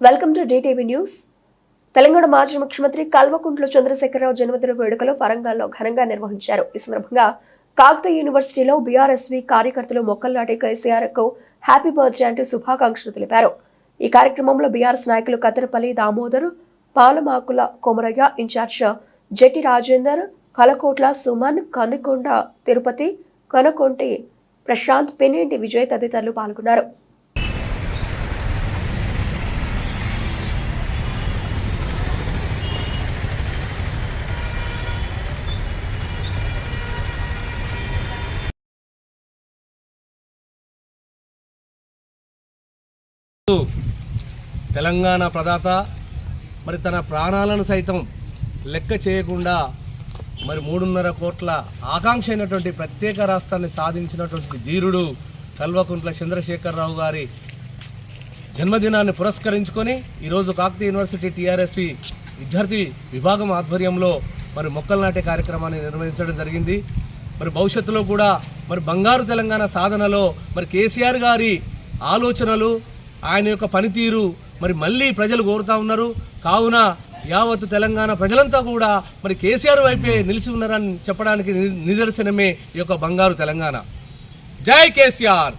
Welcome to DTV news. Telangana మాజీ ముఖ్యమంత్రి కల్వకుంట్ల చంద్రశేఖరరావు జన్మదిన వేడుకలు వరంగల్లో ఘనంగా నిర్వహించారు. ఈ సందర్భంగా కాకతీయ యూనివర్సిటీలో బీఆర్ఎస్వి కార్యకర్తలు మొక్కలు నాటి కేసీఆర్కు హ్యాపీ బర్త్డే అంటూ శుభాకాంక్షలు తెలిపారు. ఈ కార్యక్రమంలో బీఆర్ఎస్ నాయకులు కదరపల్లి దామోదర్ పాలమాకుల కొమరయ్య ఇన్ఛార్జ్ జట్టి రాజేందర్ కలకోట్ల సుమన్ కందికొండ తిరుపతి కనకొంటి ప్రశాంత్ పెనేంటి విజయ్ తదితరులు పాల్గొన్నారు. తెలంగాణ ప్రదాత మరి తన ప్రాణాలను సైతం లెక్క చేయకుండా మరి మూడున్నర కోట్ల ఆకాంక్ష అయినటువంటి ప్రత్యేక రాష్ట్రాన్ని సాధించినటువంటి ధీరుడు కల్వకుంట్ల చంద్రశేఖరరావు గారి జన్మదినాన్ని పురస్కరించుకొని ఈరోజు కాకతీయ యూనివర్సిటీ టీఆర్ఎస్వి విద్యార్థి విభాగం ఆధ్వర్యంలో మరి మొక్కలు నాటే కార్యక్రమాన్ని నిర్వహించడం జరిగింది. మరి భవిష్యత్తులో కూడా మరి బంగారు తెలంగాణ సాధనలో మరి కేసీఆర్ గారి ఆలోచనలు ఆయన యొక్క పనితీరు మరి మళ్ళీ ప్రజలు కోరుతా ఉన్నారు. కావున యావత్తు తెలంగాణ ప్రజలంతా కూడా మరి కేసీఆర్ వైపే నిలిచి ఉన్నారని చెప్పడానికి నిదర్శనమే ఈ యొక్క బంగారు తెలంగాణ. జై కేసీఆర్.